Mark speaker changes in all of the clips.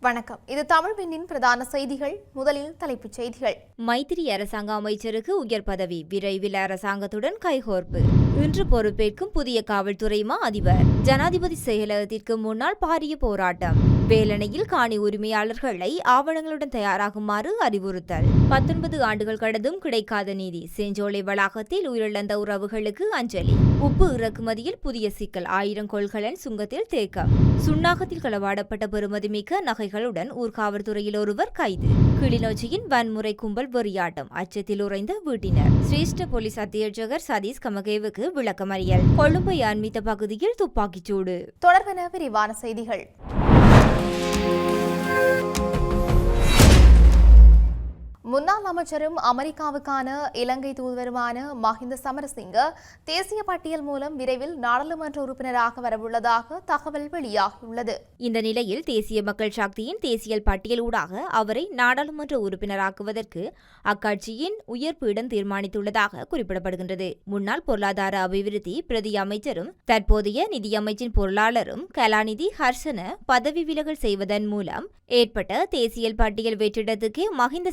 Speaker 1: வணக்கம். இது தமிழ் விண்ணின் பிரதான செய்திகள். முதலில் தலைப்புச் செய்திகள்.
Speaker 2: மைத்திரி அரசாங்க அமைச்சருக்கு உயர் பதவி. விரைவில் அரசாங்கத்துடன் கைகோர்ப்பு. இன்று பொறுப்பேற்கும் புதிய காவல்துறை மா அதிபர்? ஜனாதிபதி செயலகத்திற்கு முன்னால் பாரிய போராட்டம். வேலணையில் காணி உரிமையாளர்களை ஆவணங்களுடன் தயாராகுமாறு அறிவுறுத்தல். பத்தொன்பது ஆண்டுகள் கடந்தும் கிடைக்காத நீதி. செஞ்சோலை வளாகத்தில் உயிரிழந்த உறவுகளுக்கு அஞ்சலி. உப்பு இறக்குமதியில் புதிய சிக்கல். ஆயிரம் கொள்கலன் சுங்கத்தில் தேக்கம். சுண்ணாகத்தில் களவாடப்பட்ட பெறுமதிமிக்க நகைகளுடன் ஊர்காவல்துறையில் ஒருவர் கைது. கிளிநொச்சியின் வன்முறை கும்பல் வெறியாட்டம். அச்சத்தில் உறைந்த வீட்டினர். சிரேஷ்ட போலீஸ் அத்தியட்சகர் சதீஷ் கமகேவுக்கு விளக்கமறியல். கொழும்பை அண்மித்த பகுதியில் துப்பாக்கிச்சூடு
Speaker 1: தொடர்பென விரிவான செய்திகள். Bye. முன்னாள் அமைச்சரும் அமெரிக்காவுக்கான இலங்கை தூதுவருமான மஹிந்த சமரசிங்க தேசிய பட்டியல் மூலம் விரைவில் நாடாளுமன்ற உறுப்பினராக வரவுள்ளதாக தகவல் வெளியாகியுள்ளது.
Speaker 2: இந்த நிலையில் தேசிய மக்கள் சக்தியின் தேசிய பட்டியல் ஊடாக அவரை நாடாளுமன்ற உறுப்பினராக்குவதற்கு அக்கட்சியின் உயர் பீடம் தீர்மானித்துள்ளதாக குறிப்பிடப்படுகின்றது. முன்னாள் பொருளாதார அபிவிருத்தி பிரதி அமைச்சரும் தற்போதைய நிதியமைச்சின் பொருளாளரும் கலாநிதி ஹர்ஷன பதவி விலகல் செய்வதன் மூலம் ஏற்பட்ட தேசிய பட்டியல் வெற்றிடத்துக்கு மஹிந்த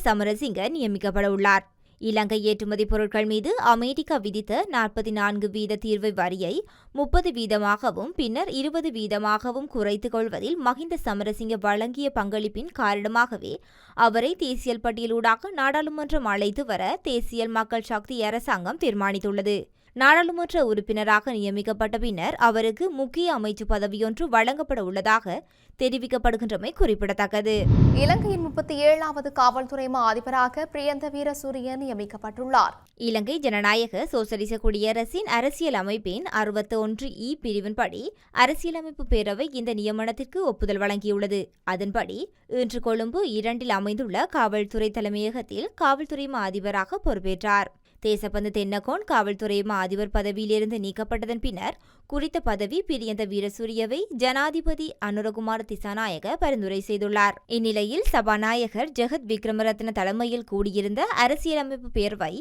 Speaker 2: சமரசிங்க நியமிக்கப்பட உள்ளார் இலங்கை ஏற்றுமதி பொருட்கள் மீது அமெரிக்கா விதித்த நாற்பத்தி நான்கு வீத தீர்வு வரியை முப்பது வீதமாகவும் பின்னர் இருபது வீதமாகவும் குறைத்துக் கொள்வதில் மஹிந்த சமரசிங்க வழங்கிய பங்களிப்பின் காரணமாகவே அவரை தேசியல் பட்டியலூடாக நாடாளுமன்றம் அழைத்து வர தேசியல் மக்கள் சக்தி அரசாங்கம் தீர்மானித்துள்ளது. நாடாளுமன்ற உறுப்பினராக நியமிக்கப்பட்ட பின்னர் அவருக்கு முக்கிய அமைச்சு பதவியொன்று வழங்கப்பட உள்ளதாக தெரிவிக்கப்படுகின்றமை குறிப்பிடத்தக்கது.
Speaker 1: இலங்கையின் முப்பத்தி ஏழாவது காவல்துறை மா அதிபராக பிரியந்த வீரசூரிய நியமிக்கப்பட்டுள்ளார்.
Speaker 2: இலங்கை ஜனநாயக சோசலிச குடியரசின் அரசியல் அமைப்பின் அறுபத்தி ஒன்று இ பிரிவின்படி அரசியலமைப்பு பேரவை இந்த நியமனத்திற்கு ஒப்புதல் வழங்கியுள்ளது. அதன்படி இன்று கொழும்பு இரண்டில் அமைந்துள்ள காவல்துறை தலைமையகத்தில் காவல்துறை மா அதிபராக பொறுப்பேற்றார். தேசப்பந்து தென்னகோன் காவல்துறை மா அதிபர் பதவியிலிருந்து நீக்கப்பட்டதன் பின்னர் குறித்த பதவி பிரியந்த வீரசூரியவை ஜனாதிபதி அனுரகுமார் திசாநாயக பரிந்துரை செய்துள்ளார். இந்நிலையில் சபாநாயகர் ஜெகத் விக்ரமரத்ன தலைமையில் கூடியிருந்த அரசியலமைப்பு பேரவை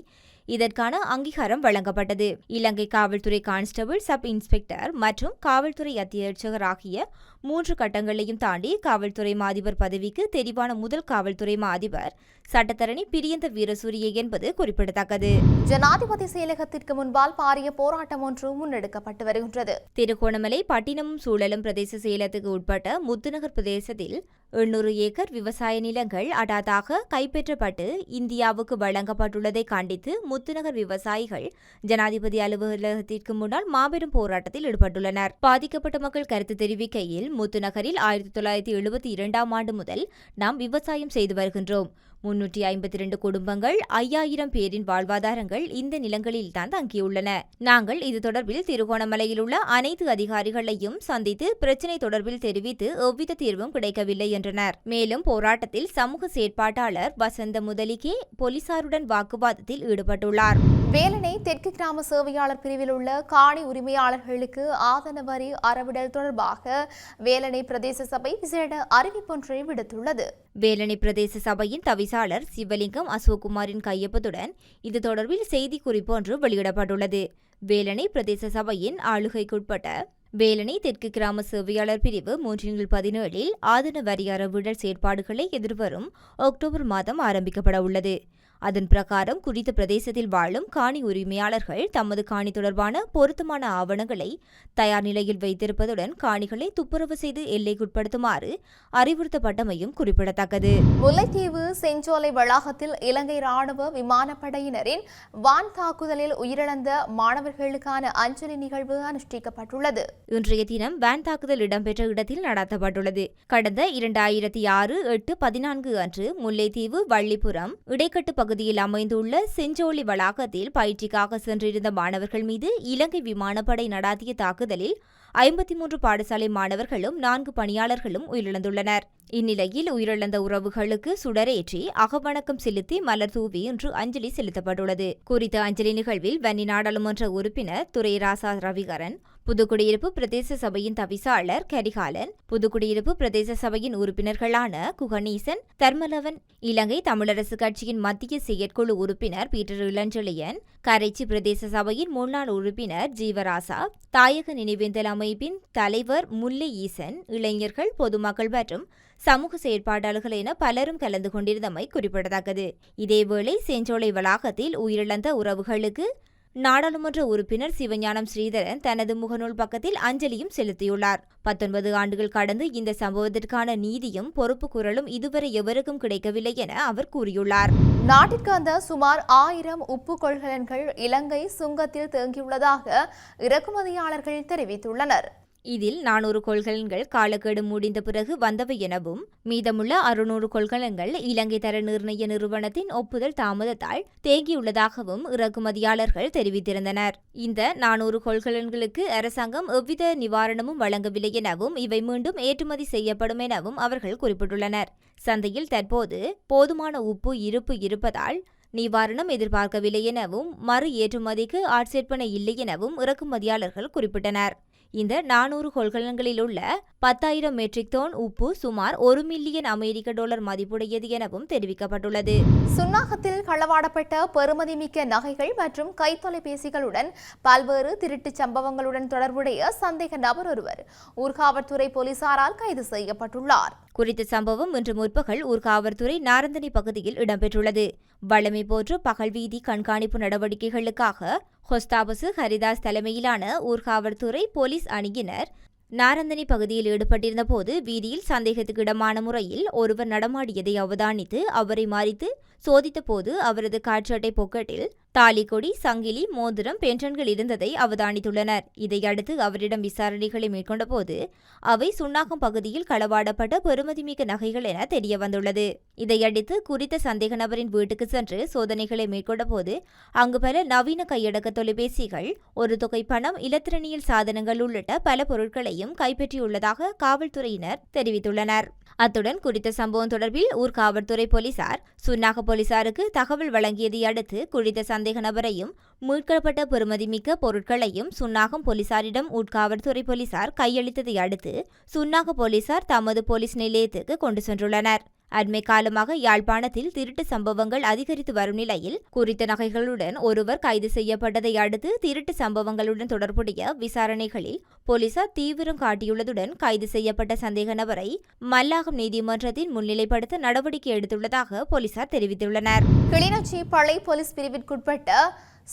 Speaker 2: இதற்கான அங்கீகாரம் வழங்கப்பட்டது. இலங்கை காவல்துறை கான்ஸ்டபிள் சப் இன்ஸ்பெக்டர் மற்றும் காவல்துறை அத்தியட்சகர் ஆகிய மூன்று கட்டங்களையும் தாண்டி காவல்துறை மாதிபர் பதவிக்கு தெரிவான முதல் காவல்துறை மாதிபர் சட்டத்தரணி பிரியந்த வீரசூரிய என்பது குறிப்பிடத்தக்கது.
Speaker 1: ஜனாதிபதி செயலகத்திற்கு முன்பால் பாரிய போராட்டம் ஒன்று முன்னெடுக்கப்பட்டு வருகின்றது.
Speaker 2: திருகோணமலை பட்டினமும் சூழலும் பிரதேச செயலத்துக்கு உட்பட்ட முத்துநகர் பிரதேசத்தில் எண்ணூறு ஏக்கர் விவசாய நிலங்கள் அடாதாக கைப்பற்றப்பட்டு இந்தியாவுக்கு வழங்கப்பட்டுள்ளதை கண்டித்து முத்துநகர் விவசாயிகள் ஜனாதிபதி அலுவலகத்திற்கு முன்னால் மாபெரும் போராட்டத்தில் ஈடுபட்டுள்ளனர். பாதிக்கப்பட்ட மக்கள் கருத்து தெரிவிக்கையில் முத்துநகரில் ஆயிரத்தி தொள்ளாயிரத்தி எழுபத்தி இரண்டாம் ஆண்டு முதல் நாம் விவசாயம் செய்து வருகின்றோம். முன்னூற்றி ஐம்பத்தி இரண்டு குடும்பங்கள் ஐயாயிரம் பேரின் வாழ்வாதாரங்கள் இந்த நிலங்களில் தான் தங்கியுள்ளன. நாங்கள் இது தொடர்பில் திருகோணமலையில் உள்ள அனைத்து அதிகாரிகளையும் சந்தித்து பிரச்சினை தொடர்பில் தெரிவித்து எவ்வித தீர்வும் கிடைக்கவில்லை என்றனர். மேலும் போராட்டத்தில் சமூக செயற்பாட்டாளர் வசந்த முதலிகே போலீசாருடன் வாக்குவாதத்தில் ஈடுபட்டுள்ளார்.
Speaker 1: வேலனை தெற்கு கிராம சேவையாளர் பிரிவில் உள்ள காணி உரிமையாளர்களுக்கு ஆதன வரி அறவிடல் தொடர்பாக வேலனை பிரதேச சபை விசேட அறிவிப்பொன்றை விடுத்துள்ளது.
Speaker 2: வேலணை பிரதேச சபையின் பேச்சாளர் சிவலிங்கம் அசோக்குமாரின் கையொப்பத்துடன் இது தொடர்பில் செய்தி குறிப்பொன்று வெளியிடப்பட்டுள்ளது. வேலணை பிரதேச சபையின் ஆளுகைக்குட்பட்ட வேலணை தெற்கு கிராம சேவையாளர் பிரிவு மூன்றில் பதினேழில் ஆதன வரியார அறவிடல் செயற்பாடுகளை எதிர்வரும் அக்டோபர் மாதம் ஆரம்பிக்கப்பட உள்ளது அதன் பிரகாரம் குறித்த பிரதேசத்தில் வாழும் காணி உரிமையாளர்கள் தமது காணி தொடர்பான பொருத்தமான ஆவணங்களை தயார் நிலையில் வைத்திருப்பதுடன் காணிகளை துப்புரவு செய்து எல்லைக்குட்படுத்துமாறு அறிவுறுத்தப்பட்டமையும் குறிப்பிடத்தக்கது.
Speaker 1: முல்லைத்தீவு செஞ்சோலை வளாகத்தில் இலங்கை ராணுவ விமானப்படையினரின் வான் தாக்குதலில் உயிரிழந்த மாணவர்களுக்கான அஞ்சலி நிகழ்வு அனுஷ்டிக்கப்பட்டுள்ளது.
Speaker 2: இன்றைய தினம் வேன் தாக்குதல் இடம்பெற்ற இடத்தில் நடத்தப்பட்டுள்ளது. கடந்த இரண்டாயிரத்தி ஆறு எட்டு பதினான்கு அன்று முல்லைத்தீவு வள்ளிப்புறம் இடைக்கட்டு பகுதியில் அமைந்துள்ள செஞ்சோலி வளாகத்தில் பயிற்சிக்காக சென்றிருந்த மாணவர்கள் மீது இலங்கை விமானப்படை நடாத்திய தாக்குதலில் ஐம்பத்தி மூன்று பாடசாலை மாணவர்களும் நான்கு பணியாளர்களும் உயிரிழந்துள்ளனர். இந்நிலையில் உயிரிழந்த உறவுகளுக்கு சுடரேற்றி அகவணக்கம் செலுத்தி மலர் தூவி இன்று அஞ்சலி செலுத்தப்பட்டுள்ளது. குறித்த அஞ்சலி நிகழ்வில் வன்னி நாடாளுமன்ற உறுப்பினர் துரைராசா ரவிகரன் புதுக்குடியிருப்பு பிரதேச சபையின் தவிசாளர் கரிகாலன் புதுக்குடியிருப்பு பிரதேச சபையின் உறுப்பினர்களான குகணீசன் தர்மலவன் இலங்கை தமிழரசு கட்சியின் மத்திய செயற்குழு உறுப்பினர் பீட்டர் இளஞ்செழியன் கரைச்சி பிரதேச சபையின் முன்னாள் உறுப்பினர் ஜீவராசா தாயக நினைவேந்தல் அமைப்பின் தலைவர் முல்லை ஈசன் இளைஞர்கள் பொதுமக்கள் மற்றும் சமூக செயற்பாட்டாளர்கள் என பலரும் கலந்து கொண்டிருந்தமை குறிப்பிடத்தக்கது. இதேவேளை செஞ்சோலை வளாகத்தில் உயிரிழந்த உறவுகளுக்கு நாடாளுமன்ற உறுப்பினர் சிவஞானம் ஸ்ரீதரன் தனது முகநூல் பக்கத்தில் அஞ்சலியும் செலுத்தியுள்ளார். பத்தொன்பது ஆண்டுகள் கடந்து இந்த சம்பவத்திற்கான நீதியும் பொறுப்பு குரலும் இதுவரை எவருக்கும் கிடைக்கவில்லை என அவர் கூறியுள்ளார்.
Speaker 1: நாட்டிற்கு வந்த சுமார் ஆயிரம் உப்பு கொள்கலன்கள் இலங்கை சுங்கத்தில் தேங்கியுள்ளதாக இறக்குமதியாளர்கள் தெரிவித்துள்ளனர்.
Speaker 2: இதில் நானூறு கொள்கலன்கள் காலக்கெடு முடிந்த பிறகு வந்தவை எனவும் மீதமுள்ள அறுநூறு கொள்கலன்கள் இலங்கை தர நிர்ணய நிறுவனத்தின் ஒப்புதல் தாமதத்தால் தேங்கியுள்ளதாகவும் இறக்குமதியாளர்கள் தெரிவித்திருந்தனர். இந்த நானூறு கொள்கலன்களுக்கு அரசாங்கம் எவ்வித நிவாரணமும் வழங்கவில்லை எனவும் இவை மீண்டும் ஏற்றுமதி செய்யப்படும் எனவும் அவர்கள் குறிப்பிட்டுள்ளனர். சந்தையில் தற்போது போதுமான உப்பு இருப்பு இருப்பதால் நிவாரணம் எதிர்பார்க்கவில்லை எனவும் மறு ஏற்றுமதிக்கு ஆட்சேர்ப்பனை இல்லை எனவும் இறக்குமதியாளர்கள் குறிப்பிட்டனர். இந்த நானூறு கொள்கலன்களில் உள்ள பத்தாயிரம் மெட்ரிக் டோன் உப்பு சுமார் ஒரு மில்லியன் அமெரிக்க டாலர் மதிப்புடையது எனவும் தெரிவிக்கப்பட்டுள்ளது.
Speaker 1: சுன்னாகத்தில் களவாடப்பட்ட பெருமதிமிக்க நகைகள் மற்றும் கைத்தொலைபேசிகளுடன் பல்வேறு திருட்டுச் சம்பவங்களுடன் தொடர்புடைய சந்தேக நபர் ஒருவர் ஊர்காவல்துறை போலீசாரால் கைது செய்யப்பட்டுள்ளார்.
Speaker 2: குறித்த சம்பவம் இன்று முற்பகல் ஊர்காவற்துறை நாரந்தனி பகுதியில் இடம்பெற்றுள்ளது. வழமை போன்று பகல் வீதி கண்காணிப்பு நடவடிக்கைகளுக்காக ஹொஸ்தாபசு ஹரிதாஸ் தலைமையிலான ஊர்காவற்துறை போலீஸ் அணியினர் நாரந்தனி பகுதியில் ஈடுபட்டிருந்த போது வீதியில் சந்தேகத்துக்கு இடமான முறையில் ஒருவர் நடமாடியதை அவதானித்து அவரை மறித்து சோதித்த போது அவரது காற்றட்டை பொக்கெட்டில் தாலிக்கொடி சங்கிலி மோதிரம் பென்ஷன்கள் இருந்ததை அவதானித்துள்ளனர். இதையடுத்து அவரிடம் விசாரணைகளை மேற்கொண்டபோது அவை சுன்னாகம் பகுதியில் களவாடப்பட்ட பெறுமதிமிக்க நகைகள் என தெரிய வந்துள்ளது இதையடுத்து குறித்த சந்தேக நபரின் வீட்டுக்கு சென்று சோதனைகளை மேற்கொண்டபோது அங்கு பல நவீன கையடக்க தொலைபேசிகள் ஒரு தொகை பணம் இலத்திரனியல் சாதனங்கள் உள்ளிட்ட பல பொருட்களையும் கைப்பற்றியுள்ளதாக காவல்துறையினர் தெரிவித்துள்ளனர். அத்துடன் குறித்த சம்பவம் தொடர்பில் ஊர் காவல்துறை போலீசார் சுன்னாக போலீசாருக்கு தகவல் வழங்கியதை அடுத்து குறித்த சந்தேக நபரையும் மீட்கப்பட்ட பெறுமதிமிக்க பொருட்களையும் சுன்னாகம் போலீசாரிடம் உட்காவல்துறை போலீசார் கையளித்ததை அடுத்து சுன்னாக போலீசார் தமது போலீஸ் நிலையத்துக்கு கொண்டு சென்றுள்ளனர். அண்மை காலமாக யாழ்ப்பாணத்தில் திருட்டு சம்பவங்கள் அதிகரித்து வரும் நிலையில் குறித்த நகைகளுடன் ஒருவர் கைது செய்யப்பட்டதை அடுத்து திருட்டு சம்பவங்களுடன் தொடர்புடைய விசாரணைகளில் போலீசார் தீவிரம் காட்டியுள்ளதுடன் கைது செய்யப்பட்ட சந்தேக நபரை மல்லாகம் நீதிமன்றத்தின் முன்னிலைப்படுத்த நடவடிக்கை எடுத்துள்ளதாக போலீசார் தெரிவித்துள்ளனர்.
Speaker 1: கிளிநொச்சி பழை போலீஸ் பிரிவிற்குட்பட்ட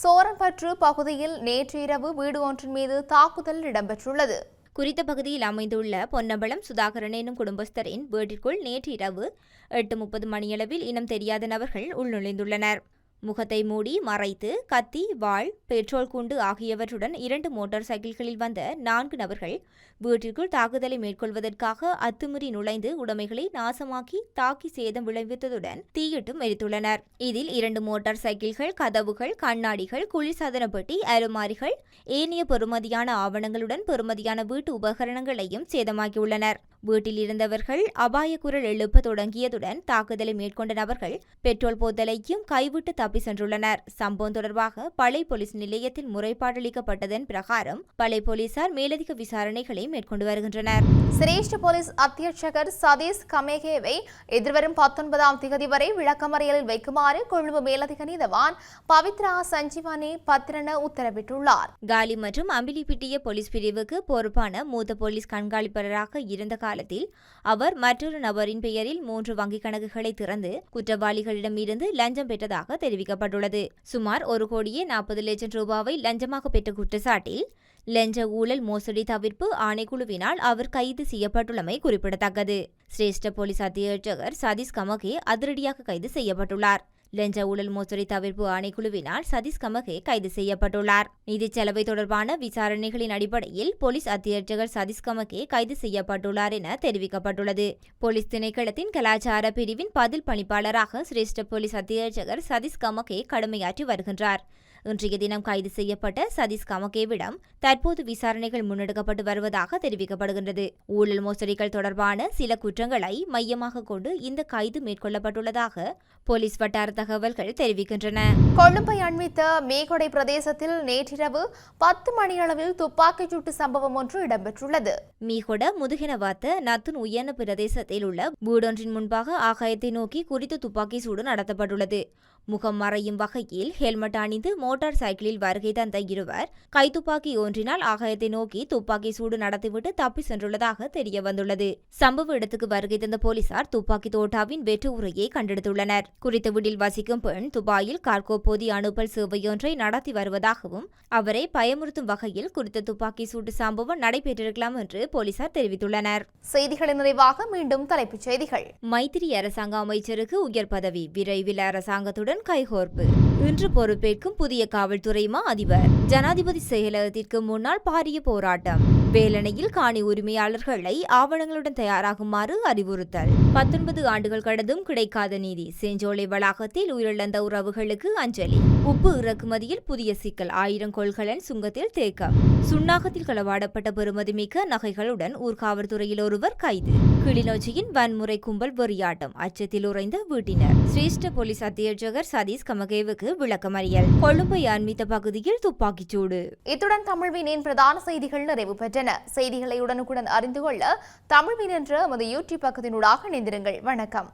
Speaker 1: சோரம்பற்று பகுதியில் நேற்று இரவு வீடு ஒன்றின் மீது தாக்குதல் இடம்பெற்றுள்ளது.
Speaker 2: குறித்த பகுதியில் அமைந்துள்ள பொன்னம்பலம் சுதாகரன் எனும் குடும்பஸ்தரின் வீட்டிற்குள் நேற்று இரவு எட்டு முப்பது மணியளவில் இனம் தெரியாத நபர்கள் உள்நுழைந்துள்ளனர். முகத்தை மூடி மறைத்து கத்தி வாள் பெட்ரோல் குண்டு ஆகியவற்றுடன் இரண்டு மோட்டார் சைக்கிள்களில் வந்த நான்கு நபர்கள் வீட்டிற்குள் தாக்குதலை மேற்கொள்வதற்காக அத்துமீறி நுழைந்து உடைமைகளை நாசமாக்கி தாக்கி சேதம் விளைவித்ததுடன் தீயிட்டும் எரித்துள்ளனர் இதில் இரண்டு மோட்டார் சைக்கிள்கள் கதவுகள் கண்ணாடிகள் குளிர்சாதன பெட்டி அலுமாரிகள் ஏனைய பெறுமதியான ஆவணங்களுடன் பெறுமதியான வீட்டு உபகரணங்களையும் சேதமாக்கியுள்ளனர். வீட்டில் இருந்தவர்கள் அபாய குரல் எழுப்ப தொடங்கியதுடன் தாக்குதலை மேற்கொண்ட நபர்கள் பெட்ரோல் போத்தலையும் கைவிட்டு தப்பி சென்றுள்ளனர். சம்பவம் தொடர்பாக பளை போலீஸ் நிலையத்தில் முறைப்பாடளிக்கப்பட்டதன் பிரகாரம் பளை போலீசார் மேலதிக விசாரணைகளை மேற்கொண்டு வருகின்றனர்.
Speaker 1: சிரேஷ்ட போலீஸ் அத்தியட்சகர் சதீஷ் கமேகேவை எதிர்வரும் பத்தொன்பதாம் திகதி வரை விளக்கமறியலில் வைக்குமாறு கொழும்பு மேலதிக நீதவான் பவித்ரா சஞ்சீவானி பத்திரன உத்தரவிட்டுள்ளார்.
Speaker 2: காலி மற்றும் அம்பிலிப்பிட்டிய போலீஸ் பிரிவுக்கு பொறுப்பான மூத்த போலீஸ் கண்காணிப்பாளராக இருந்த காலத்தில் அவர் மற்றொரு நபரின் பெயரில் மூன்று வங்கிக் கணக்குகளை திறந்து குற்றவாளிகளிடமிருந்து லஞ்சம் பெற்றதாக தெரிவிக்கப்பட்டுள்ளது. சுமார் ஒரு கோடியே நாற்பது லட்சம் ரூபாவை லஞ்சமாக பெற்ற குற்றச்சாட்டில் லஞ்ச ஊழல் மோசடி தவிர்ப்பு ஆணைக்குழுவினால் அவர் கைது செய்யப்பட்டுள்ளமை குறிப்பிடத்தக்கது. சிரேஷ்ட போலீஸ் அத்தியட்சகர் சதீஷ் கமகே அதிரடியாக கைது செய்யப்பட்டுள்ளார். லஞ்ச ஊழல் மோசடி தவிர்ப்பு ஆணைக்குழுவினால் சதீஷ் கமகே கைது செய்யப்பட்டுள்ளார். நிதிச் செலவை தொடர்பான விசாரணைகளின் அடிப்படையில் போலீஸ் அத்தியட்சகர் சதீஷ் கமகே கைது செய்யப்பட்டுள்ளார் என தெரிவிக்கப்பட்டுள்ளது. போலீஸ் திணைக்களத்தின் கலாச்சார பிரிவின் பதில் பணிப்பாளராக சிரேஷ்ட போலீஸ் அத்தியட்சகர் சதீஷ் கமகே கடமையாற்றி வருகின்றார். இன்றைய தினம் கைது செய்யப்பட்ட சதீஷ் கமகேவிடம் தற்போது விசாரணைகள் முன்னெடுக்கப்பட்டு வருவதாக தெரிவிக்கப்படுகின்றது. ஊழல் மோசடிகள் தொடர்பான சில குற்றங்களை மையமாக கொண்டு இந்த கைது மேற்கொள்ளப்பட்டுள்ளதாக போலீஸ் வட்டார தகவல்கள் தெரிவிக்கின்றன.
Speaker 1: கொழும்பை அண்மித்த மேகொடை பிரதேசத்தில் நேற்றிரவு பத்து மணியளவில் துப்பாக்கிச் சூட்டு சம்பவம் ஒன்று இடம்பெற்றுள்ளது.
Speaker 2: மீகொட முதுகெனவாத்த நத்துன் உயர்ந்த பிரதேசத்தில் உள்ள வீடொன்றின் முன்பாக ஆகாயத்தை நோக்கி குறித்த துப்பாக்கி சூடு நடத்தப்பட்டுள்ளது. முகம் மறையும் வகையில் ஹெல்மெட் அணிந்து மோட்டார் சைக்கிளில் வருகை தந்த இருவர் கைத்துப்பாக்கி ஒன்றினால் ஆகாயத்தை நோக்கி துப்பாக்கி சூடு நடத்திவிட்டு தப்பி சென்றுள்ளதாக தெரிய வந்துள்ளது. சம்பவ இடத்துக்கு வருகை தந்த போலீசார் துப்பாக்கி தோட்டாவின் வெற்று உரையை கண்டெடுத்துள்ளனர். குறித்த வீட்டில் வசிக்கும் பெண் துபாயில் கார்கோ பொதி அனுப்பல் சேவையொன்றை நடத்தி வருவதாகவும் அவரை பயமுறுத்தும் வகையில் குறித்த துப்பாக்கி சூட்டு சம்பவம் நடைபெற்றிருக்கலாம் என்று போலீசார் தெரிவித்துள்ளனர்.
Speaker 1: செய்திகளின் நிறைவாக மீண்டும் தலைப்புச் செய்திகள்.
Speaker 2: மைத்திரி அரசாங்க அமைச்சருக்கு உயர் பதவி. விரைவில் அரசாங்கத்துடன் கைகோர்ப்பு. இன்று பொறுப்பேற்கும் புதிய காவல்துறை மா அதிபர்? ஜனாதிபதி செயலகத்திற்கு முன்னால் பாரிய போராட்டம். வேலணையில் காணி உரிமையாளர்களை ஆவணங்களுடன் தயாராகுமாறு அறிவுறுத்தல். பத்தொன்பது ஆண்டுகள் கடந்தும் கிடைக்காத நீதி. செஞ்சோலை வளாகத்தில் உயிரிழந்த உறவுகளுக்கு அஞ்சலி. உப்பு இறக்குமதியில் புதிய சிக்கல். ஆயிரம் கொள்கலன் சுங்கத்தில் தேக்கம். சுண்ணாகத்தில் களவாடப்பட்ட பெறுமதிமிக்க நகைகளுடன் ஊர்காவல்துறையில் ஒருவர் கைது. கிளிநொச்சியின் வன்முறை கும்பல் வெறியாட்டம். அச்சத்தில் உறைந்த வீட்டினர். சிரேஷ்ட போலீஸ் அத்தியட்சகர் சதீஷ் கமகேவுக்கு விளக்கமறியல். கொழும்பை அண்மித்த பகுதியில் துப்பாக்கிச்சூடு
Speaker 1: இத்துடன் தமிழ்வினின் பிரதான செய்திகள் நிறைவு பெற்றன செய்திகளை உடனுக்குடன் அறிந்து கொள்ள தமிழ்வின் என்ற நமது யூடியூப் பக்கத்தினூடாக இணைந்திருங்கள். வணக்கம்.